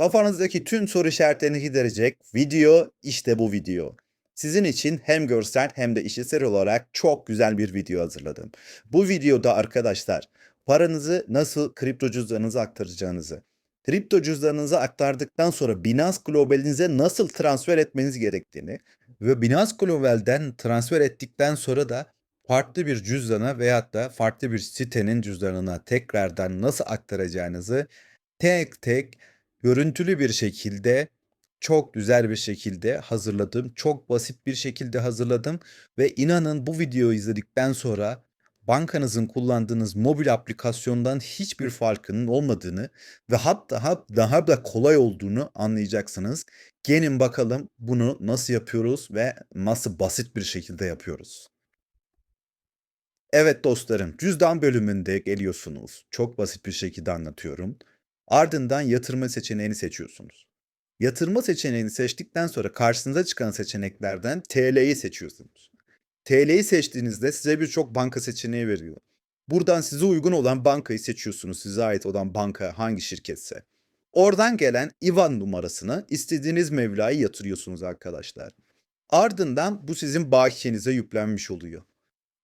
Kafanızdaki tüm soru işaretlerini giderecek video işte bu video. Sizin için hem görsel hem de işitsel olarak çok güzel bir video hazırladım. Bu videoda arkadaşlar paranızı nasıl kripto cüzdanınıza aktaracağınızı, kripto cüzdanınıza aktardıktan sonra Binance Global'inize nasıl transfer etmeniz gerektiğini ve Binance Global'den transfer ettikten sonra da farklı bir cüzdana veyahut da farklı bir sitenin cüzdanına tekrardan nasıl aktaracağınızı tek tek görüntülü bir şekilde çok güzel bir şekilde hazırladım. Çok basit bir şekilde hazırladım ve inanın bu videoyu izledikten sonra bankanızın kullandığınız mobil aplikasyondan hiçbir farkının olmadığını ve hatta daha da kolay olduğunu anlayacaksınız. Gelin bakalım bunu nasıl yapıyoruz ve nasıl basit bir şekilde yapıyoruz. Evet dostlarım, cüzdan bölümünde geliyorsunuz. Çok basit bir şekilde anlatıyorum. Ardından yatırma seçeneğini seçiyorsunuz. Yatırma seçeneğini seçtikten sonra karşınıza çıkan seçeneklerden TL'yi seçiyorsunuz. TL'yi seçtiğinizde size birçok banka seçeneği veriyor. Buradan size uygun olan bankayı seçiyorsunuz. Size ait olan banka hangi şirketse. Oradan gelen IBAN numarasını istediğiniz mevlayı yatırıyorsunuz arkadaşlar. Ardından bu sizin bakiyenize yüklenmiş oluyor.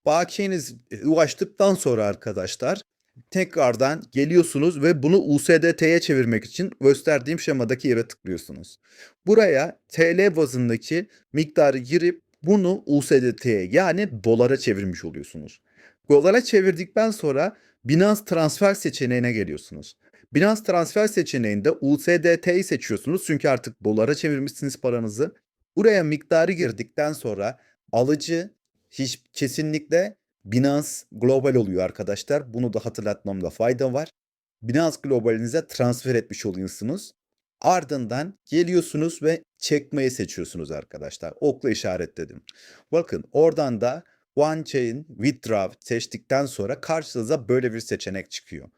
Bakiyeniz ulaştıktan sonra arkadaşlar tekrardan geliyorsunuz ve bunu USDT'ye çevirmek için gösterdiğim şemadaki yere tıklıyorsunuz. Buraya TL bazındaki miktarı girip bunu USDT'ye yani dolara çevirmiş oluyorsunuz. Dolara çevirdikten sonra Binance Transfer seçeneğine geliyorsunuz. Binance Transfer seçeneğinde USDT'yi seçiyorsunuz çünkü artık dolara çevirmişsiniz paranızı. Buraya miktarı girdikten sonra alıcı hiç kesinlikle Binance Global oluyor arkadaşlar. Bunu da hatırlatmamda fayda var. Binance Global'inize transfer etmiş oluyorsunuz. Ardından geliyorsunuz ve çekmeyi seçiyorsunuz arkadaşlar. Okla işaretledim. Bakın oradan da One Chain Withdraw seçtikten sonra karşınıza böyle bir seçenek çıkıyor.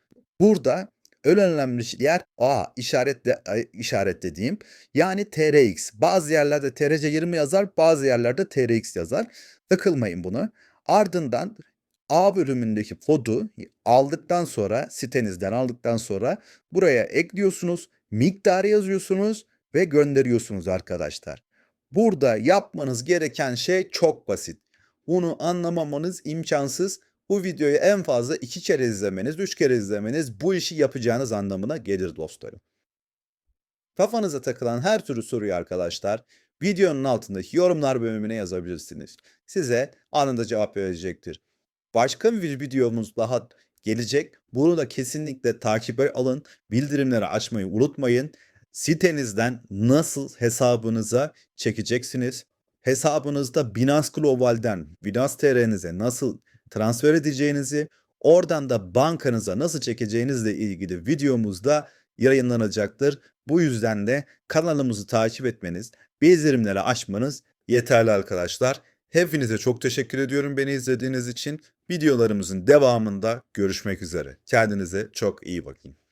Burada en önemli yer A işaretle işaretlediğim yani TRX. Bazı yerlerde TRC20 yazar, bazı yerlerde TRX yazar. Takılmayın bunu. Ardından A bölümündeki kodu aldıktan sonra sitenizden aldıktan sonra buraya ekliyorsunuz, miktarı yazıyorsunuz ve gönderiyorsunuz arkadaşlar. Burada yapmanız gereken şey çok basit. Bunu anlamamanız imkansız. Bu videoyu en fazla iki kere izlemeniz, üç kere izlemeniz bu işi yapacağınız anlamına gelir dostlarım. Kafanıza takılan her türlü soruyu arkadaşlar videonun altındaki yorumlar bölümüne yazabilirsiniz. Size anında cevap verecektir. Başka bir videomuz daha gelecek. Bunu da kesinlikle takibe alın. Bildirimleri açmayı unutmayın. Sitenizden nasıl hesabınıza çekeceksiniz? Hesabınızda Binance Global'den Binance TR'nize nasıl transfer edeceğinizi, oradan da bankanıza nasıl çekeceğinizle ilgili videomuzda yayınlanacaktır. Bu yüzden de kanalımızı takip etmeniz, bildirimleri açmanız yeterli arkadaşlar. Hepinize çok teşekkür ediyorum beni izlediğiniz için. Videolarımızın devamında görüşmek üzere. Kendinize çok iyi bakın.